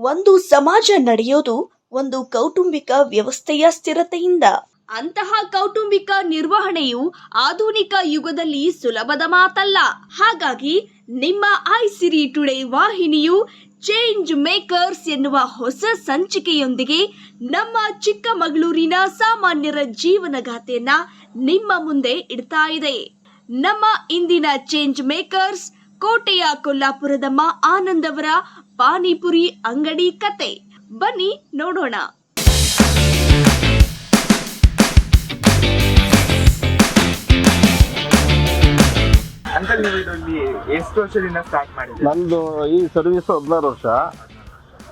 ಒಂದು ಸಮಾಜ ನಡೆಯೋದು ಒಂದು ಕೌಟುಂಬಿಕ ವ್ಯವಸ್ಥೆಯ ಸ್ಥಿರತೆಯಿಂದ. ಅಂತಹ ಕೌಟುಂಬಿಕ ನಿರ್ವಹಣೆಯು ಆಧುನಿಕ ಯುಗದಲ್ಲಿ ಸುಲಭದ ಮಾತಲ್ಲ. ಹಾಗಾಗಿ ನಿಮ್ಮ ಐ ಸಿರಿ ಟುಡೇ ವಾಹಿನಿಯು ಚೇಂಜ್ ಮೇಕರ್ಸ್ ಎನ್ನುವ ಹೊಸ ಸಂಚಿಕೆಯೊಂದಿಗೆ ನಮ್ಮ ಚಿಕ್ಕಮಗಳೂರಿನ ಸಾಮಾನ್ಯರ ಜೀವನಗಾಥೆಯನ್ನ ನಿಮ್ಮ ಮುಂದೆ ಇಡ್ತಾ ಇದೆ. ನಮ್ಮ ಇಂದಿನ ಚೇಂಜ್ ಮೇಕರ್ಸ್ ಕೋಟೆಯ ಕೊಲ್ಲಾಪುರದಮ್ಮ ಆನಂದ್ ಅವರ ಪಾನಿಪುರಿ ಅಂಗಡಿ ಕತೆ. ಬನ್ನಿ ನೋಡೋಣ. ಅಂಕಲ್ ನೀವು ಇದರಲ್ಲಿ ಎಷ್ಟು ವರ್ಷದಿಂದ ಸ್ಟಾರ್ಟ್ ಮಾಡಿದ್ರಿ? ನಂದು ಈ ಸರ್ವಿಸ್ ಹದಿನಾರು ವರ್ಷ.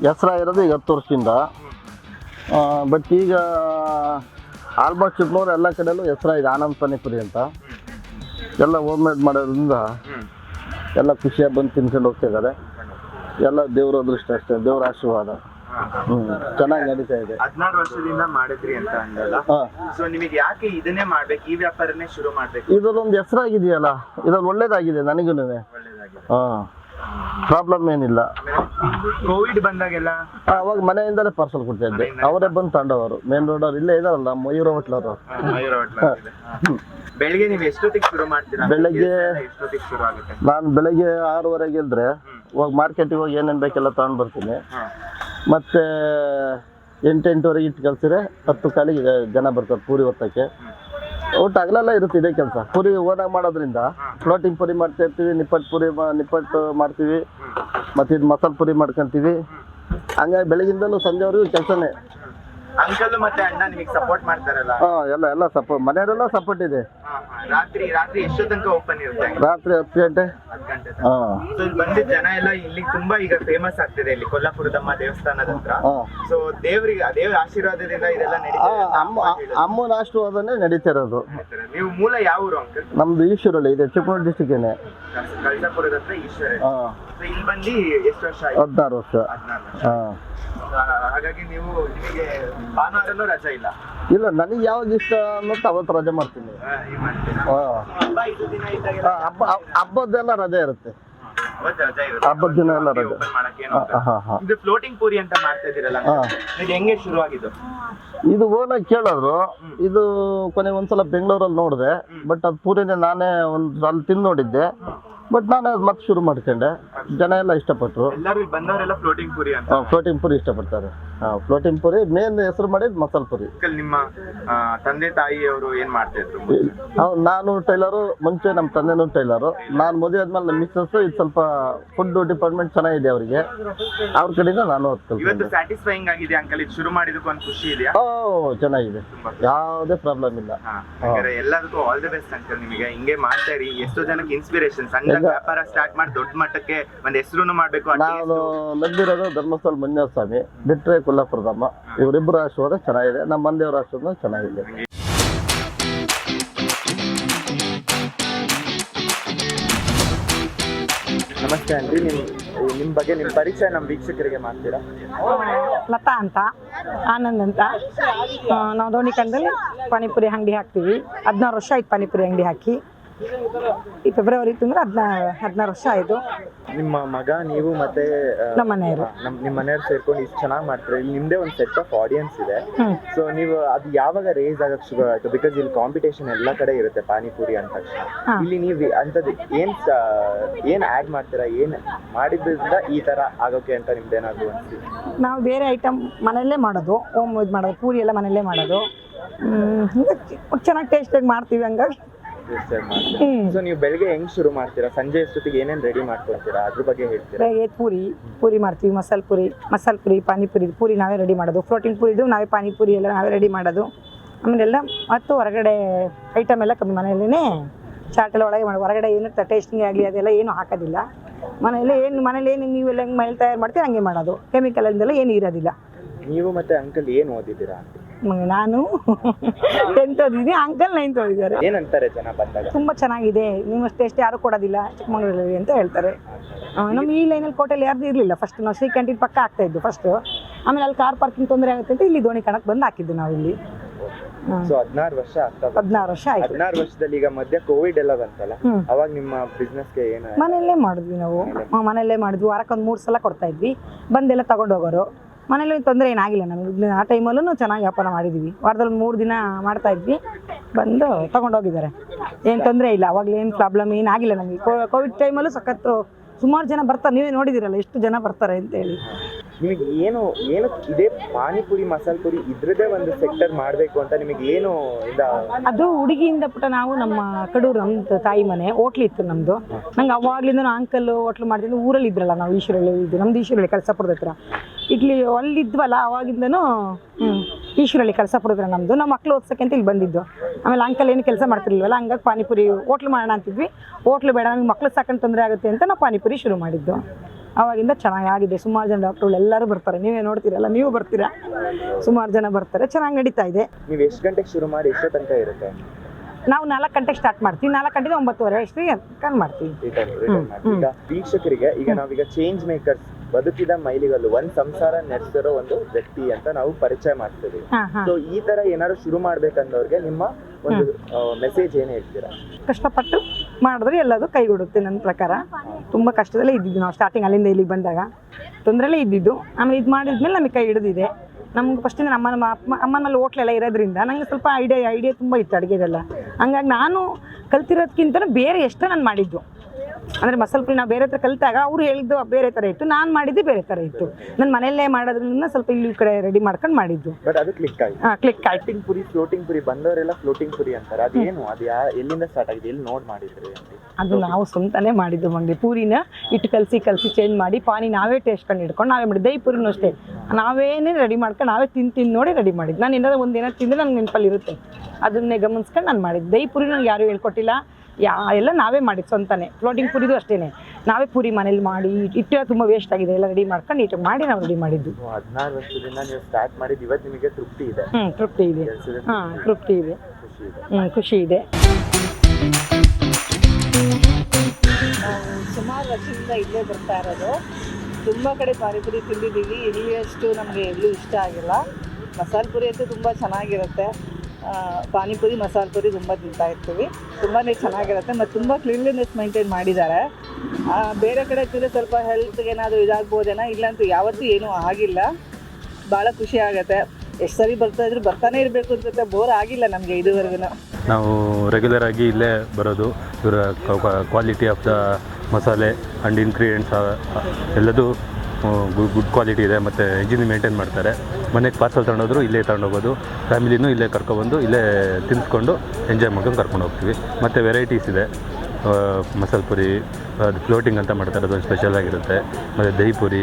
ಹೆಸರ ಇರೋದು ಈಗ ಹತ್ತು ವರ್ಷದಿಂದ. ಬಟ್ ಈಗ ಆಲ್ಮೋಸ್ಟ್ ಚಿಕ್ಕನೂರು ಎಲ್ಲ ಕಡೆಯಲ್ಲೂ ಹೆಸರ ಇದೆ ಆನಂದ್ ಪಾನಿಪುರಿ ಅಂತ. ಎಲ್ಲ ಹೋಮ್ ಮೇಡ್ ಮಾಡೋದ್ರಿಂದ ಎಲ್ಲ ಖುಷಿಯಾಗಿ ಬಂದು ತಿನ್ಕೊಂಡು ಹೋಗ್ತಿದ್ದಾರೆ ಎಲ್ಲ ದೇವ್ರ ಅದೃಷ್ಟ ಅಷ್ಟೇ ದೇವ್ರ ಆಶೀರ್ವಾದ. ಹ್ಞೂ ಚೆನ್ನಾಗಿ ನಡೀತಾ ಇದೆ. ಹದಿನಾರು ವರ್ಷದಿಂದ ಮಾಡಿದ್ರಿ ಅಂತ ಅಂದಲ್ಲ. ಹಾಂ. ಸೊ ನಿಮಗೆ ಯಾಕೆ ಇದನ್ನೇ ಮಾಡ್ಬೇಕು ಈ ವ್ಯಾಪಾರನೇ ಶುರು ಮಾಡ್ಬೇಕು? ಇದೊಂದು ಹೆಸರಾಗಿದೆಯಲ್ಲ ಇದ್ರಲ್ಲಿ ಒಳ್ಳೇದಾಗಿದೆ ನನಗೂ ಒಳ್ಳೇದಾಗಿದೆ. ಹಾಂ. ಪ್ರಾಬ್ಲಮ್ ಏನಿಲ್ಲ. ಕೋವಿಡ್ ಬಂದಾಗೆಲ್ಲ? ಅವಾಗ ಮನೆಯಿಂದಲೇ ಪಾರ್ಸಲ್ ಕೊಡ್ತಾ ಇದ್ದೆ. ಅವರೇ ಬಂದು ತಂಡವರು ಮೇನ್ ರೋಡ್ ಅವ್ರು ಇಲ್ಲೇ ಇದಾರಲ್ಲ ಮಯೂರ ಹೋಟ್ಲ್ ಅವರು ಮಯೂರ. ಬೆಳಿಗ್ಗೆ ನೀವು ಎಷ್ಟೊತ್ತಿಗೆ ಶುರು ಮಾಡ್ತೀರಾ? ಬೆಳಗ್ಗೆ- ಎಷ್ಟೊತ್ತಿಗೆ ಶುರು ಆಗುತ್ತೆ? ನಾನು ಬೆಳಗ್ಗೆ ಆರೂವರೆಗೆ ಇದ್ರೆ ಹೋಗಿ ಮಾರ್ಕೆಟಿಗೆ ಹೋಗಿ ಏನೇನು ಬೇಕೆಲ್ಲ ತೊಗೊಂಡು ಬರ್ತೀನಿ. ಮತ್ತು ಎಂಟು ಎಂಟುವರೆಗೆ ಇಟ್ಟು ಕಲ್ಸಿದ್ರೆ ಹತ್ತು ಕಾಲಿಗೆ ಜನ ಬರ್ತಾರೆ ಪೂರಿ ಹೊತ್ತಕ್ಕೆ ಊಟ ಹಗಲೆಲ್ಲ ಇರುತ್ತೆ ಇದೇ ಕೆಲಸ. ಪೂರಿ ಓನಾಗಿ ಮಾಡೋದ್ರಿಂದ ಫ್ಲೋಟಿಂಗ್ ಪೂರಿ ಮಾಡ್ತಾ ಇರ್ತೀವಿ ನಿಪ್ಪಟ್ಟು ಪೂರಿ ಮಾ- ನಿಪ್ಪಟ್ಟು ಮಾಡ್ತೀವಿ ಮತ್ತು ಇದು ಮಸಾಲೆ ಪೂರಿ ಮಾಡ್ಕೊತೀವಿ. ಹಂಗಾಗಿ ಬೆಳಗಿಂದಲೂ ಸಂಜೆವರೆಗೂ ಕೆಲಸನೇ. ಅಂಕಲ್ ಮತ್ತೆ ಅಣ್ಣ ನಿಮಗೆ ಸಪೋರ್ಟ್ ಮಾಡ್ತಾರಲ್ಲ? ಹಾಂ ಎಲ್ಲ ಎಲ್ಲ ಸಪೋರ್ಟ್ ಮನೆಯವರೆಲ್ಲ ಸಪೋರ್ಟ್ ಇದೆ. ಹಾ, ಹಾ. ರಾತ್ರಿ ರಾತ್ರಿ ಎಷ್ಟೋ ತನಕ ಓಪನ್ ಇರುತ್ತೆ? ರಾತ್ರಿ ಹತ್ತು ಗಂಟೆ. ಹತ್ತು ಗಂಟೆ ತನಕ. ಹಾಂ. ಇಲ್ಲಿ ಬಂದಿದ್ದ ಜನ ಎಲ್ಲ ಇಲ್ಲಿ ತುಂಬಾ ಈಗ ಫೇಮಸ್ ಆಗ್ತಿದೆ ಇಲ್ಲಿ ಕೊಲ್ಲಾಪುರದಮ್ಮ ದೇವಸ್ಥಾನದ ಹತ್ರ. ಹಾಂ. ಸೊ ದೇವ್ರಿಗೆ ದೇವ್ರ ಆಶೀರ್ವಾದದಿಂದ ಇದೆಲ್ಲ ನಡೀತಾ ಇದೆ ಅಂತ ಅಮ್ಮ ಅಮ್ಮ ಹೇಳಿದ್ರು. ಅಮ್ಮನ ಆಶೀರ್ವಾದನೇ ನಡೀತಿರೋದು ನೀವು ಮೂಲ ಯಾವ ಊರು ಅಂಕಲ್ ನಮ್ದು ಈಶ್ವರಳ್ಳಿ ಇದೆ ಚಿಕ್ಕಮಗಳೂರು ಡಿಸ್ಟಿಕ್ಕೇನೆ ಕಳಸಾಪುರದ ಹತ್ರ ಈಶ್ವರ ಹಾಂ. ಇಲ್ಲಿ ಬಂದು ಎಷ್ಟು ವರ್ಷ ಆಯ್ತು? ಹದಿನಾರು ವರ್ಷ. ಹದಿನಾರು ವರ್ಷ. ಹಾಂ. ಆ, ಹಾಗಾಗಿ ನೀವು ನಿಮಗೆ ಭಾನುವಾರನೂ ರಜೆ ಇಲ್ಲ. ಇಲ್ಲ ನನಗೆ ಯಾವ ಇಷ್ಟ ಅನ್ನೋದು ಅವತ್ತು ರಜೆ ಮಾಡ್ತೀನಿ? ಹಬ್ಬ ಹಬ್ಬದ್ದೆಲ್ಲ ರಜೆ ಇರುತ್ತೆ. ಅವತ್ತು ರಜಾ ಇರುತ್ತೆ. ಹಬ್ಬದ ದಿನ ಎಲ್ಲ ರಜೆ. ಇದು ಫ್ಲೋಟಿಂಗ್ ಪೂರಿ ಅಂತ ಮಾಡ್ತಾ ಇದೀರಲ್ಲ ಇದು ಹೆಂಗೆ ಶುರು ಆಗಿದ್ದು ಇದು ಓನಾಗಿ ಕೇಳಿದ್ರು ಇದು ಕೊನೆ ಒಂದ್ಸಲ ಬೆಂಗಳೂರಲ್ಲಿ ನೋಡಿದೆ ಬಟ್ ಅದು ಪೂರಿನೇ ನಾನೇ ಒಂದು ಅಲ್ಲಿ ತಿಂದು ನೋಡಿದ್ದೆ. ಬಟ್ ನಾನು ಅದು ಮತ್ತೆ ಶುರು ಮಾಡ್ಕೊಂಡೆ. ಜನ ಎಲ್ಲ ಇಷ್ಟಪಟ್ಟರು ಎಲ್ಲರೂ ಇಲ್ಲಿ ಬಂದವರೆಲ್ಲ ಫ್ಲೋಟಿಂಗ್ ಪುರಿ ಅಂತ. ಫ್ಲೋಟಿಂಗ್ ಪುರಿ ಇಷ್ಟಪಡ್ತಾರೆ. ಫ್ಲೋಟಿಂಗ್ ಪುರಿ ಮೇನ್ ಹೆಸರು ಮಾಡಿದ್ ಮಸಾಲ್ ಪುರಿ. ನಿಮ್ಮ ಆ, ತಂದೆ ತಾಯಿಯವರು ಏನ್ ಮಾಡ್ತಾ ಇದ್ರು ನಾನು ಟೈಲರು ಮುಂಚೆ ನಮ್ಮ ತಂದೆನೂ ಟೈಲರು. ನಾನು ಮದುವೆ ಆದ್ಮೇಲೆ ನಮ್ಮ ಮಿಸ್ಸಸ್ ಇದು ಸ್ವಲ್ಪ ಫುಡ್ ಡಿಪಾರ್ಟ್ಮೆಂಟ್ ಚೆನ್ನಾಗಿದೆ ಅವರಿಗೆ. ಅವ್ರ ಕಡೆಯಿಂದ ನಾನು ಅದು ಇವತ್ತು ಕಲ್ತ್ಕೊಂಡೆ ಸ್ಯಾಟಿಸ್ಫೈಯಿಂಗ್ ಆಗಿದೆ ಅಂಕಲ್ ಇದು ಶುರು ಮಾಡಿದಕ್ಕೆ ಒಂದು ಖುಷಿ ಇದೆಯಾ? ಓ ಚೆನ್ನಾಗಿದೆ. ಯಾವುದೇ ಪ್ರಾಬ್ಲಮ್ ಇಲ್ಲ. ಹಾ, ಹಾಗಾದ್ರೆ ಎಲ್ಲದಕ್ಕೂ ಆಲ್ ದಿ ಬೆಸ್ಟ್ ಅಂಕಲ್ ನಿಮಗೆ. ಹಿಂಗೆ ಮಾಡ್ತಾ ಇರಿ ಎಷ್ಟೋ ಜನಕ್ಕೆ ಇನ್ಸ್ಪಿರೇಷನ್ ಸಣ್ಣ ವ್ಯಾಪಾರ ಸ್ಟಾರ್ಟ್ ಮಾಡಿ ದೊಡ್ಡ ಮಟ್ಟಕ್ಕೆ ಒಂದು ಹೆಸರು ಮಾಡಬೇಕು ನಾನು ನಂದಿರೋದು ನಂಬಿರೋದು ಧರ್ಮಸ್ಥಳ ಮಂಜುನಾಥ ಸ್ವಾಮಿ ಬಿಟ್ರೆ ಕೊಲ್ಲಾಪುರದಮ್ಮ ಇವರಿಬ್ಬರ ಆಶೀರ್ವಾದ ಚೆನ್ನಾಗಿದೆ ನಮ್ಮ ಮಂದಿಯವರ ಆಶೀರ್ವಾದ ಚೆನ್ನಾಗಿದೆ. ನಮಸ್ತೆ ಅಂಡಿ ನಿಮ್ ನಿಮ್ ಬಗ್ಗೆ ನಿಮ್ ಪರಿಚಯ ನಮ್ಮ ವೀಕ್ಷಕರಿಗೆ ಮಾಡ್ತೀರಾ? ಲತಾ ಅಂತ ಆನಂದ್ ಅಂತ. ನಾವು ದೋಣಿಕಂದಲ್ಲಿ ಪಾನಿಪುರಿ ಅಂಗಡಿ ಹಾಕ್ತೀವಿ. ಹದಿನಾರು ವರ್ಷ ಆಯ್ತು ಪಾನಿಪುರಿ ಅಂಗಡಿ ಹಾಕಿ. ಈ ಫೆಬ್ರವರಿ ತಿಂಗಳು ಹದಿನಾ ಹದಿನಾರು ವರ್ಷ ಆಯಿತು. ನಿಮ್ಮ ಮಗ ನೀವು ಮತ್ತೆ ಆ, ನಮ್ಮ ಮನೆಯವರು. ನಮ್ ಮನೆಯವರು ಮನೆಯವ್ರು ಸೇರ್ಕೊಂಡು ಇಷ್ಟು ಚೆನ್ನಾಗಿ ಮಾಡ್ತಾರೆ ಇಲ್ಲಿ ನಿಮ್ದೇ ಒಂದು ಸೆಟ್ ಆಫ್ ಆಡಿಯನ್ಸ್ ಇದೆ. ಸೊ ನೀವು ಅದು ಯಾವಾಗ ರೇಸ್ ಆಗಕ್ ಶುರು ಆಯ್ತು? ಬಿಕಾಸ್ ಇಲ್ಲಿ ಕಾಂಪಿಟೇಷನ್ ಎಲ್ಲ ಕಡೆ ಇರುತ್ತೆ ಪಾನಿಪುರಿ ಅಂತ ತಕ್ಷಣ. ಹಾ. ಇಲ್ಲಿ ನೀವು ಅಂಥದ್ದು ಏನ್ ಸ- ಏನ್ ಆಡ್ ಮಾಡ್ತೀರಾ? ಏನ್ ಮಾಡಿದ್ರಿಂದ ಈ ತರ ಆಗೋಕೆ ಅಂತ ನಿಮ್ದೇನಾದ್ರು ನಾವು ಬೇರೆ ಐಟಮ್ ಮನೆಯಲ್ಲೇ ಮಾಡೋದು. ಹೋಮ್ ಇದು ಮಾಡೋದು ಪೂರಿ ಎಲ್ಲ ಮನೆಯಲ್ಲೇ ಮಾಡೋದು. ಹ್ಮ್, ಹಿಂಗೆ ಚೆನ್ನಾಗಿ ಟೇಸ್ಟಾಗಿ ಮಾಡ್ತೀವಿ ಹಂಗಾಗಿ. ಹ್ಞೂ ಸೊ ನೀವು ಬೆಳಿಗ್ಗೆ ಹೆಂಗ್ ಶುರು ಮಾಡ್ತೀರಾ? ಸಂಜೆ ಅಷ್ಟೊತ್ತಿಗೆ ಏನೇನ್ ರೆಡಿ ಮಾಡ್ಕೊಳ್ತೀರಾ ಅದ್ರ ಬಗ್ಗೆ ಹೇಳ್ತೀರಾ? ಬೆಳಗ್ಗೆ ಪೂರಿ ಪೂರಿ ಮಾಡ್ತೀವಿ ಮಸಾಲೆ ಪೂರಿ ಮಸಾಲೆ ಪೂರಿ ಪಾನಿಪುರಿ ಪೂರಿ ನಾವೇ ರೆಡಿ ಮಾಡೋದು. ಪ್ರೋಟೀನ್ ಪೂರಿದು ನಾವೇ ಪಾನಿಪುರಿ ಎಲ್ಲ ನಾವೇ ರೆಡಿ ಮಾಡೋದು. ಆಮೇಲೆ ಎಲ್ಲ ಮತ್ತು ಹೊರಗಡೆ ಐಟಮ್ ಎಲ್ಲ ಕಮ್ಮಿ. ಮನೆಯಲ್ಲೇ ಚಾಟ್ ಎಲ್ಲ ಒಳಗೆ ಮಾಡಿ ಹೊರಗಡೆ ಏನು ಟೇಸ್ಟಿಂಗ್ ಆಗಲಿ ಅದೆಲ್ಲ ಏನು ಹಾಕೋದಿಲ್ಲ. ಮನೆಯಲ್ಲೇ ಏನು ಮನೇಲಿ ಏನು ನೀವೆಲ್ಲ ಹೆಂಗೆ ಮನೇಲಿ ತಯಾರು ಮಾಡ್ತೀರಾ ಹಂಗೆ ಮಾಡೋದು. ಕೆಮಿಕಲಿಂದೆಲ್ಲ ಏನು ಇರೋದಿಲ್ಲ. ನೀವು ಮತ್ತೆ ಅಂಕಲ್ ಏನು ಓದಿದ್ದೀರಾ? ನಾನು? ಟೆಂತ್ ಓದಿದ್ದೀನಿ ಅಂಕಲ್ ನೈನ್ತ್ ಓದಿದ್ದಾರೆ ಏನಂತಾರೆ ಜನ ಬಂದಾಗ? ತುಂಬ ಚೆನ್ನಾಗಿದೆ. ನಿಮ್ಮಷ್ಟು ಟೇಸ್ಟ್ ಯಾರು ಕೊಡೋದಿಲ್ಲ ಚಿಕ್ಕಮಗಳೂರಲ್ಲಿ ಅಂತ ಹೇಳ್ತಾರೆ. ನಮ್ಮ ಈ ಲೈನಲ್ಲಿ ಕೋಟೆಯಲ್ಲಿ ಯಾರ್ದು ಇರಲಿಲ್ಲ. ಫಸ್ಟ್ ನಾವು ಶ್ರೀ ಕ್ಯಾಂಟೀನ್ ಪಕ್ಕ ಆಗ್ತಾ ಇದ್ದು ಫಸ್ಟು ಆಮೇಲೆ ಅಲ್ಲಿ ಕಾರ್ ಪಾರ್ಕಿಂಗ್ ತೊಂದರೆ ಆಗುತ್ತೆ ಅಂತ ಇಲ್ಲಿ ದೋಣಿ ಕಣಕ್ಕೆ ಬಂದು ಹಾಕಿದ್ದು ನಾವು ಇಲ್ಲಿ. ಸೊ ಹದಿನಾರು ವರ್ಷ ಆಗ್ತಾ ಹದಿನಾರು ವರ್ಷ ಆಯ್ತು. ಹದಿನಾರು ವರ್ಷದಲ್ಲಿ ಈಗ ಮಧ್ಯ ಕೋವಿಡ್ ಎಲ್ಲ ಬಂತಲ್ಲ? ಅವಾಗ ನಿಮ್ಮ ಬಿಸ್ನೆಸ್ಗೆ ಏನು ಮನೆಯಲ್ಲೇ ಮಾಡಿದ್ವಿ ನಾವು. ಮನೆಯಲ್ಲೇ. ಮಾಡಿದ್ವಿ. ವಾರಕ್ಕೊಂದು ಮೂರು ಸಲ ಕೊಡ್ತಾ ಇದ್ವಿ. ಬಂದೆಲ್ಲ ತಗೊಂಡು ಹೋಗೋರು ಮನೇಲಿ ತೊಂದರೆ ಏನಾಗಿಲ್ಲ ನಮಗೆ. ಆ ಟೈಮಲ್ಲೂ ಚೆನ್ನಾಗಿ ವ್ಯಾಪಾರ ಮಾಡಿದ್ವಿ. ವಾರದಲ್ಲಿ ಮೂರು ದಿನ ಮಾಡ್ತಾ ಇದ್ವಿ. ಬಂದು ತಗೊಂಡು ಹೋಗಿದ್ದಾರೆ ಏನು ತೊಂದರೆ ಇಲ್ಲ. ಅವಾಗಲೇ ಏನು ಪ್ರಾಬ್ಲಮ್ ಏನಾಗಿಲ್ಲ ನಮಗೆ. ಕೋವಿಡ್ ಟೈಮಲ್ಲೂ ಸಖತ್ತು ಸುಮಾರು ಜನ ಬರ್ತಾರೆ. ನೀವೇ ನೋಡಿದಿರಲ್ಲ ಎಷ್ಟು ಜನ ಬರ್ತಾರೆ ಅಂತೇಳಿ. ನಿಮಗೆ ಏನು ಏನು ಇದೇ? ಪಾನಿಪುರಿ ಮಸಾಲ ಪುರಿ ಇದ್ರದೇ ಒಂದು ಸೆಕ್ಟರ್ ಮಾಡಬೇಕು ಅಂತ ನಿಮಗೆ ಏನು ಇಂದ? ಅದು ಹುಡುಗಿಯಿಂದ ಪುಟ್ಟ ನಾವು ನಮ್ಮ ಕಡೂರು ನಮ್ದು ತಾಯಿ ಮನೆ ಹೋಟ್ಲ್ ಇತ್ತು ನಮ್ಮದು ನಂಗೆ ಅವಾಗ್ಲಿಂದ ಅಂಕಲ್ ಹೋಟ್ಲ್ ಮಾಡ್ತಿದ್ದು ಊರಲ್ಲಿ ಇದ್ರಲ್ಲ ನಾವು ಈಶ್ವರಳ್ಳಿ ಇದು ನಮ್ದು ಈಶ್ವರಲ್ಲಿ ಕೆಲಸ ಹತ್ರ. ಇಲ್ಲಿ ಅಲ್ಲಿದ್ವಲ್ಲ ಅವಾಗಿಂದನೂ ಈಶ್ವರಲ್ಲಿ ಈಶ್ವರಳ್ಳಿ ಕೆಲಸ ಹತ್ರ ನಮ್ಮದು ನಮ್ಮ ಮಕ್ಳು ಓದ್ಸಕ್ಕೆ ಅಂತ ಇಲ್ಲಿ ಬಂದಿದ್ದು. ಆಮೇಲೆ ಅಂಕಲ್ ಏನು ಕೆಲಸ ಮಾಡ್ತಿರ್ಲಿಲ್ವಲ್ಲ ಹಂಗಾಗಿ ಪಾನಿಪುರಿ ಹೋಟ್ಲ್ ಮಾಡೋಣ ಅಂತಿದ್ವಿ. ಹೋಟ್ಲು ಬೇಡ ನಮಗೆ ಮಕ್ಳು ಸಾಕಂತ ತೊಂದರೆ ಆಗುತ್ತೆ ಅಂತ ನಾವು ಪಾನಿಪುರಿ ಶುರು ಮಾಡಿದ್ದು. ಅವಾಗಿಂದ ಚೆನ್ನಾಗಿ ಆಗಿದೆ ಸುಮಾರು ಜನ ಡಾಕ್ಟರ್ ಎಲ್ಲರೂ ಬರ್ತಾರೆ. ನೀವೇ ನೋಡ್ತೀರಲ್ಲ ನೀವು ಬರ್ತೀರಾ? ಸುಮಾರು ಜನ ಬರ್ತಾರೆ. ಚೆನ್ನಾಗಿ ನಡೀತಾ ಇದೆ. ನೀವು ಎಷ್ಟು ಗಂಟೆಗೆ ಶುರು ಮಾಡಿ ಎಷ್ಟು ತನಕ ಇರುತ್ತೆ? ನಾವು ನಾಲ್ಕು ಗಂಟೆಗೆ ಸ್ಟಾರ್ಟ್ ಮಾಡ್ತೀವಿ. ನಾಲ್ಕು ಗಂಟೆಗೆ ಒಂಬತ್ತುವರೆ ಅಷ್ಟು ಕನ್ ಮಾಡ್ತೀವಿ. ಮಾಡಿ ಈಗ ವೀಕ್ಷಕರಿಗೆ ಈಗ ನಾವೀಗ ಚೇಂಜ್ ಮೇಕರ್ಸ್ ಬದುಕಿದ ಮೈಲಿಗಲ್ಲು ಒಂದ್ ಸಂಸಾರ ನಡೆಸಿರೋ ಒಂದು ವ್ಯಕ್ತಿ ಅಂತ ನಾವು ಪರಿಚಯ ಮಾಡ್ತೀವಿ. ಹಾಂ ಹಾಂ. ಸೊ ಈ ತರ ಏನಾದ್ರು ಶುರು ಮಾಡ್ಬೇಕಂದವ್ರಿಗೆ ನಿಮ್ಮ ಒಂದು ಮೆಸೇಜ್ ಏನು ಹೇಳ್ತೀರಾ? ಕಷ್ಟಪಟ್ಟು ಮಾಡಿದ್ರೆ ಎಲ್ಲದೂ ಕೈಗೊಡುತ್ತೆ ನನ್ನ ಪ್ರಕಾರ. ತುಂಬ ಕಷ್ಟದಲ್ಲೇ ಇದ್ದಿದ್ದು ನಾವು ಸ್ಟಾರ್ಟಿಂಗ್ ಅಲ್ಲಿಂದ ಇಲ್ಲಿಗೆ ಬಂದಾಗ. ತೊಂದರೆಲ್ಲೇ ಇದ್ದಿದ್ದು. ಆಮೇಲೆ ಇದು ಮಾಡಿದ್ಮೇಲೆ ನಮಗೆ ಕೈ ಹಿಡಿದಿದೆ. ನಮ್ಗೆ ಫಸ್ಟಿಂದ ನಮ್ಮ ನಮ್ಮ ಅಮ್ಮ ಅಮ್ಮನಲ್ಲಿ ಹೋಟ್ಲೆಲ್ಲ ಇರೋದ್ರಿಂದ ನನಗೆ ಸ್ವಲ್ಪ ಐಡಿಯಾ ಐಡಿಯಾ ತುಂಬ ಇತ್ತು ಅಡುಗೆದೆಲ್ಲ ಹಂಗಾಗಿ ನಾನು ಕಲ್ತಿರೋದಕ್ಕಿಂತ ಬೇರೆ ಎಷ್ಟೋ ನಾನು ಮಾಡಿದ್ದು. ಅಂದರೆ ಮಸಾಲೆ ಪುರಿ ನಾವು ಬೇರೆ ಹತ್ರ ಕಲಿತಾಗ ಅವ್ರು ಹೇಳಿದ್ದು ಬೇರೆ ಥರ ಇತ್ತು. ನಾನು ಮಾಡಿದ್ದು ಬೇರೆ ಥರ ಇತ್ತು. ನನ್ನ ಮನೆಯಲ್ಲೇ ಮಾಡೋದ್ರಿಂದ ಸ್ವಲ್ಪ ಇಲ್ಲಿ ಕಡೆ ರೆಡಿ ಮಾಡ್ಕೊಂಡು ಮಾಡಿದ್ದು. ಬಟ್ ಅದು ಕ್ಲಿಕ್ ಆಯ್ತು. ಹಾಂ ಕ್ಲಿಕ್ ಆಯ್ತು. ಫ್ಲೋಟಿಂಗ್ ಪುರಿ ಫ್ಲೋಟಿಂಗ್ ಪುರಿ ಬಂದವರೆಲ್ಲ ಫ್ಲೋಟಿಂಗ್ ಪುರಿ ಅಂತಾರೆ. ಅದೇನು ಅದು ಯಾ ಎಲ್ಲಿಂದ ಸ್ಟಾರ್ಟ್ ಆಗಿದೆ? ಎಲ್ಲಿ ನೋಡಿ ಮಾಡಿದ್ರಿ ಅದು ನಾವು ಸ್ವಂತನೇ ಮಾಡಿದ್ದು ಮಂಗಿ ಪೂರಿನ ಇಟ್ಟು ಕಲಸಿ ಕಲಸಿ ಚೇಂಜ್ ಮಾಡಿ ಪಾನಿ ನಾವೇ ಟೇಸ್ಟ್ ಕಂಡು ಹಿಡ್ಕೊಂಡು ನಾವೇ ಮಾಡಿದ್ದು. ದೈ ಪುರಿನೂ ಅಷ್ಟೇ. ನಾವೇನೇ ರೆಡಿ ಮಾಡ್ಕೊಂಡು ನಾವೇ ತಿಂದು ತಿಂದು ನೋಡಿ ರೆಡಿ ಮಾಡಿದ್ದು. ನಾನು ಏನಾದ್ರು ಒಂದು ಏನೋ ತಿಂದರೆ ನಂಗೆ ನೆನಪಲ್ಲಿ ಇರುತ್ತೆ. ಅದನ್ನೇ ಗಮನಿಸ್ಕೊಂಡು ನಾನು ಮಾಡಿದ್ದು. ದೈ ಪುರಿ ನನಗೆ ಯಾರೂ ಹೇಳ್ಕೊಟ್ಟಿಲ್ಲ. ಯಾ ಎಲ್ಲ ನಾವೇ ಮಾಡಿದ್ದು ಸ್ವಂತನೇ. ಫ್ಲೋಟಿಂಗ್ ಪುರಿದು ಅಷ್ಟೇ ನಾವೇ ಪುರಿ ಮನೇಲಿ ಮಾಡಿ ಇಟ್ಟು ತುಂಬ ವೇಸ್ಟ್ ಆಗಿದೆ ಎಲ್ಲ ರೆಡಿ ಮಾಡ್ಕೊಂಡು ನೀಟಾಗಿ ಮಾಡಿ ನಾವು ರೆಡಿ ಮಾಡಿದ್ದು. ಹದಿನಾರು ವರ್ಷದಿಂದ ನೀವು ಸ್ಟಾರ್ಟ್ ಮಾಡಿದ್ದು ಇವತ್ತು ನಿಮಗೆ ತೃಪ್ತಿ ಇದೆ. ಹ್ಞೂ ತೃಪ್ತಿ ಇದೆ. ಹಾಂ ತೃಪ್ತಿ ಇದೆ. ಖುಷಿ ಇದೆ. ಹ್ಞೂ ಖುಷಿ ಇದೆ. ಸುಮಾರು ವರ್ಷದಿಂದ ಇಲ್ಲೇ ಬರ್ತಾ ಇರೋದು. ತುಂಬ ಕಡೆ ಪಾನಿಪುರಿ ತಿಂದಿದ್ದೀವಿ. ಇಲ್ಲಿಯಷ್ಟು ನಮಗೆ ಎಲ್ಲೂ ಇಷ್ಟ ಆಗಿಲ್ಲ. ಮಸಾಲೆ ಪುರಿ ಅಂತೂ ತುಂಬ ಚೆನ್ನಾಗಿರುತ್ತೆ. ಪಾನಿಪುರಿ ಮಸಾಲೆ ಪುರಿ ತುಂಬ ತಿಂತಾ ಇರ್ತೀವಿ. ತುಂಬಾ ಚೆನ್ನಾಗಿರುತ್ತೆ, ಮತ್ತು ತುಂಬ ಕ್ಲೀನ್ಲಿನೆಸ್ ಮೈಂಟೈನ್ ಮಾಡಿದ್ದಾರೆ. ಬೇರೆ ಕಡೆ ತಿಂದರೆ ಸ್ವಲ್ಪ ಹೆಲ್ತ್ಗೆ ಏನಾದರೂ ಇದಾಗ್ಬೋದೇನೋ, ಇಲ್ಲಂತೂ ಯಾವತ್ತೂ ಏನೂ ಆಗಿಲ್ಲ. ಭಾಳ ಖುಷಿ ಆಗುತ್ತೆ. ಎಷ್ಟು ಸರಿ ಬರ್ತಾ ಇದ್ರು ಬರ್ತಾನೆ ಇರಬೇಕು ಅನ್ಸುತ್ತೆ ಬೋರ್ ಆಗಿಲ್ಲ ನಮಗೆ ಇದುವರೆಗೂ ನಾವು ರೆಗ್ಯುಲರ್ ಆಗಿ ಇಲ್ಲೇ ಬರೋದು, ಇವರ ಕ್ವಾಲಿಟಿ ಆಫ್ ದ ಮಸಾಲೆ ಆ್ಯಂಡ್ ಇನ್ಗ್ರೀಡಿಯೆಂಟ್ಸ್ ಎಲ್ಲದೂ ಗುಡ್ ಗುಡ್ ಕ್ವಾಲಿಟಿ ಇದೆ, ಮತ್ತು ಹೈಜಿನ್ ಮೇಂಟೈನ್ ಮಾಡ್ತಾರೆ. ಮನೆಗೆ ಪಾರ್ಸಲ್ ತಗೊಂಡೋದ್ರು ಇಲ್ಲೇ ತಗೊಂಡೋಗೋದು. ಫ್ಯಾಮಿಲಿನೂ ಇಲ್ಲೇ ಕರ್ಕೊಬಂದು, ಇಲ್ಲೇ ತಿನ್ನಿಸ್ಕೊಂಡು ಎಂಜಾಯ್ ಮಾಡ್ಕೊಂಡು ಕರ್ಕೊಂಡು ಹೋಗ್ತೀವಿ. ಮತ್ತು ವೆರೈಟೀಸ್ ಇದೆ. ಮಸಾಲೆ ಪುರಿ, ಅದು ಫ್ಲೋಟಿಂಗ್ ಅಂತ ಮಾಡ್ತಾರೆ, ಅದೊಂದು ಸ್ಪೆಷಲ್ ಆಗಿರುತ್ತೆ. ಮತ್ತು ದಹಿ ಪುರಿ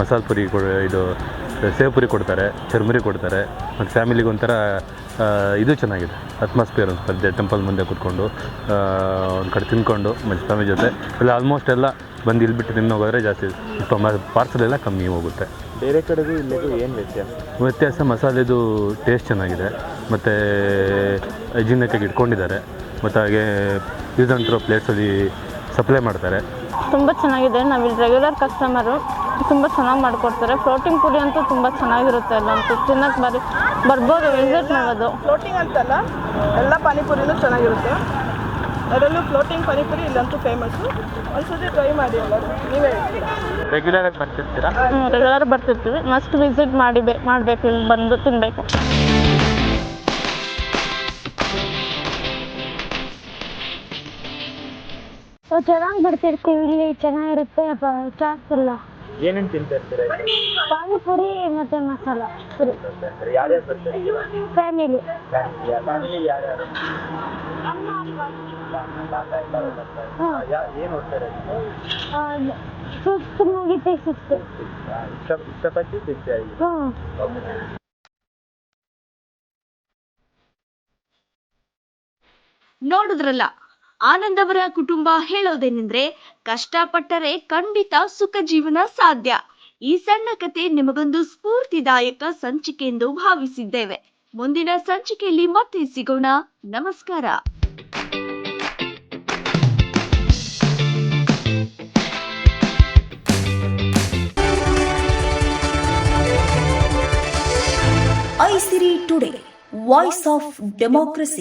ಮಸಾಲೆ ಪುರಿ ಕೂಡ ಇದು ಸೇವ್ ಪುರಿ ಕೊಡ್ತಾರೆ ಚರ್ಮುರಿ ಕೊಡ್ತಾರೆ ಮತ್ತು ಫ್ಯಾಮಿಲಿಗೆ ಒಂಥರ ಇದು ಚೆನ್ನಾಗಿದೆ. ಅಟ್ಮಾಸ್ಫಿಯರ್ ಅನ್ಸುತ್ತೆ ಟೆಂಪಲ್ ಮುಂದೆ ಕೂತ್ಕೊಂಡು ಒಂದು ಕಡೆ ತಿನ್ಕೊಂಡು ಮತ್ತು ಫ್ಯಾಮಿಲಿ ಜೊತೆ. ಇಲ್ಲ ಆಲ್ಮೋಸ್ಟ್ ಎಲ್ಲ ಬಂದು ಇಲ್ಲಿ ಬಿಟ್ಟು ತಿನ್ನೋ ಹೋಗೋದ್ರೆ ಜಾಸ್ತಿ ಸ್ವಲ್ಪ ಪಾರ್ಸಲ್ ಎಲ್ಲ ಕಮ್ಮಿ ಹೋಗುತ್ತೆ. ಬೇರೆ ಕಡೆಗೂ ಇಲ್ಲಿಗೂ ಏನು ವ್ಯತ್ಯಾಸ? ವ್ಯತ್ಯಾಸ ಮಸಾಲೆದು ಟೇಸ್ಟ್ ಚೆನ್ನಾಗಿದೆ. ಮತ್ತು ಜೀರ್ಣಕ್ಕಾಗಿ ಇಟ್ಕೊಂಡಿದ್ದಾರೆ. ಮತ್ತು ಹಾಗೆ ಯೂಸ್ ಅಂತಿರೋ ಪ್ಲೇಸಲ್ಲಿ ಸಪ್ಲೈ ಮಾಡ್ತಾರೆ. ತುಂಬ ಚೆನ್ನಾಗಿದೆ. ನಾವು ಇಲ್ಲಿ ರೆಗ್ಯುಲರ್ ಕಸ್ಟಮರು ತುಂಬ ಚೆನ್ನಾಗಿ ಮಾಡಿಕೊಡ್ತಾರೆ. ಫ್ಲೋಟಿಂಗ್ ಪುರಿ ಅಂತೂ ತುಂಬ ಚೆನ್ನಾಗಿರುತ್ತೆ ಅಲ್ಲಂತೂ ತಿನ್ನಕ್ಕೆ ಬರಿ ಬರ್ಬೋದು ವಿಸಿಟ್ ಮಾಡೋದು. ಫ್ಲೋಟಿಂಗ್ ಅಂತಲ್ಲ ಎಲ್ಲ ಪಾನಿಪುರಿನೂ ಚೆನ್ನಾಗಿರುತ್ತೆ. ಅದರಲ್ಲೂ ಫ್ಲೋಟಿಂಗ್ ಪಾನಿಪುರಿ ಇಲ್ಲಂತೂ ಫೇಮಸ್ಸು ಒಂದ್ಸತಿ ಟ್ರೈ ಮಾಡಿ ಎಲ್ಲರೂ ನೀವೇ ಹೇಳ್ತೀರಾ? ರೆಗ್ಯುಲರ್ ಆಗಿ ಬರ್ತಿರ್ತೀರಾ? ರೆಗ್ಯುಲರ್ ಬರ್ತಿರ್ತೀವಿ. ಮಸ್ಟ್ ವಿಸಿಟ್ ಮಾಡಿ ಮಾಡಬೇಕು ಇಲ್ಲಿ ಬಂದು ತಿನ್ನಬೇಕು ಚೆನ್ನಾಗಿ ಬರ್ತಿರ್ತೀವಿ ಇಲ್ಲಿ ಚೆನ್ನಾಗಿರುತ್ತೆ ಚಾಸ್ ಎಲ್ಲ. ಏನೇನು ತಿಂತಾ ಇರ್ತೀರಾ ಪಾನಿಪುರಿ ಮತ್ತೆ ಮಸಾಲ ಪುರಿ. ಯಾರ್ಯಾರು ಬರ್ತಾರೆ? ಫ್ಯಾಮಿಲಿ. ಫ್ಯಾಮಿಲಿ ಯಾರ್ಯಾರು? ಏನು ಓದ್ತಾರೆ ಫಿಫ್ತ್ ಮುಗಿತೆ ಚಪಾತಿ ಇಷ್ಟಪಟ್ಟು ತಿಂತಾ ಇದ್ದೀವಿ ನೋಡಿದ್ರಲ್ಲ. ಆನಂದ್ ಅವರ ಕುಟುಂಬ ಹೇಳೋದೇನೆಂದ್ರೆ ಕಷ್ಟಪಟ್ಟರೆ ಖಂಡಿತ ಸುಖ ಜೀವನ ಸಾಧ್ಯ. ಈ ಸಣ್ಣ ಕತೆ ನಿಮಗೊಂದು ಸ್ಫೂರ್ತಿದಾಯಕ ಸಂಚಿಕೆ ಎಂದು ಭಾವಿಸಿದ್ದೇವೆ. ಮುಂದಿನ ಸಂಚಿಕೆಯಲ್ಲಿ ಮತ್ತೆ ಸಿಗೋಣ. ನಮಸ್ಕಾರ. Aisiri today, voice of democracy.